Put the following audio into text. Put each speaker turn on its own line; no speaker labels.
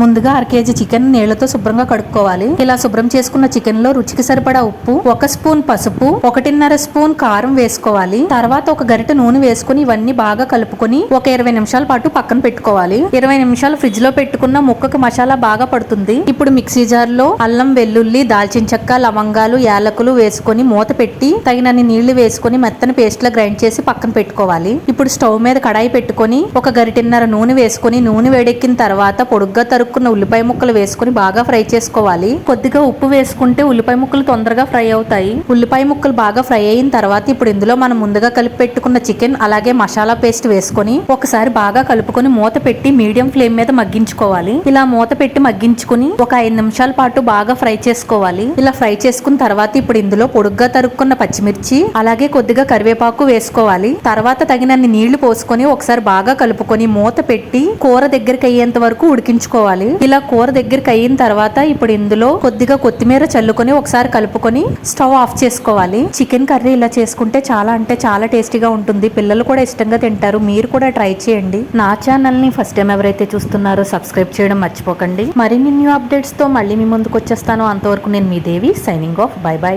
ముందుగా అర KG chicken నీళ్ళతో శుభ్రంగా కడుక్కోవాలి. ఇలా శుభ్రం చేసుకున్న చికెన్లో రుచికి సరిపడా ఉప్పు ఒక స్పూన్ పసుపు ఒకటిన్నర స్పూన్ కారం వేసుకోవాలి. తర్వాత ఒక గరిట నూనె వేసుకుని ఇవన్నీ బాగా కలుపుకొని ఒక ఇరవై నిమిషాల పాటు పక్కన పెట్టుకోవాలి. ఇరవై నిమిషాలు ఫ్రిడ్జ్లో పెట్టుకున్న ముక్కకు మసాలా బాగా పడుతుంది. ఇప్పుడు మిక్సీ జార్లో అల్లం వెల్లుల్లి దాల్చిన చెక్క లవంగాలు యాలకులు వేసుకొని మూత పెట్టి తగినన్ని నీళ్ళు వేసుకొని మెత్తని పేస్ట్ లా గ్రైండ్ చేసి పక్కన పెట్టుకోవాలి. ఇప్పుడు స్టవ్ మీద కడాయి పెట్టుకొని ఒక గరిటిన్నర నూనె వేసుకొని నూనె వేడెక్కిన తర్వాత పొడుగ్గా తరుక్కున్న ఉల్లిపాయ ముక్కలు వేసుకొని బాగా ఫ్రై చేసుకోవాలి. కొద్దిగా ఉప్పు వేసుకుంటే ఉల్లిపాయ ముక్కలు తొందరగా ఫ్రై అవుతాయి. ఉల్లిపాయ ముక్కలు బాగా ఫ్రై అయిన తర్వాత ఇప్పుడు ఇందులో మనం ముందుగా కలిపి పెట్టుకున్న చికెన్ అలాగే మసాలా పేస్ట్ వేసుకొని ఒకసారి బాగా కలుపుకొని మూత పెట్టి మీడియం ఫ్లేమ్ మీద మగ్గించుకోవాలి. ఇలా మూత పెట్టి మగ్గించుకుని ఒక ఐదు నిమిషాల పాటు బాగా ఫ్రై చేసుకోవాలి. ఇలా ఫ్రై చేసుకున్న తర్వాత ఇప్పుడు ఇందులో పొడుగ్గా తరుక్కున్న పచ్చిమిర్చి అలాగే కొద్దిగా కరివేపాకు వేసుకోవాలి. తర్వాత తగినన్ని నీళ్ళు పోసుకొని ఒకసారి బాగా కలుపుకొని మూత పెట్టి కూర దగ్గరికి అయ్యేంత వరకు ఉడికించుకోవాలి. ఇలా కూర దగ్గరికి అయిన తర్వాత ఇప్పుడు ఇందులో కొద్దిగా కొత్తిమీర చల్లుకొని ఒకసారి కలుపుకొని స్టవ్ ఆఫ్ చేసుకోవాలి. చికెన్ కర్రీ ఇలా చేసుకుంటే చాలా అంటే చాలా టేస్టీగా ఉంటుంది. పిల్లలు కూడా ఇష్టంగా తింటారు. మీరు కూడా ట్రై చేయండి. నా ఛానల్ని ఫస్ట్ టైం ఎవరైతే చూస్తున్నారో సబ్స్క్రైబ్ చేయడం మర్చిపోకండి. మరిన్ని న్యూ అప్డేట్స్తో మళ్ళీ మీ ముందుకు వచ్చేస్తాను. అంతవరకు నేను మీ Devi signing off bye bye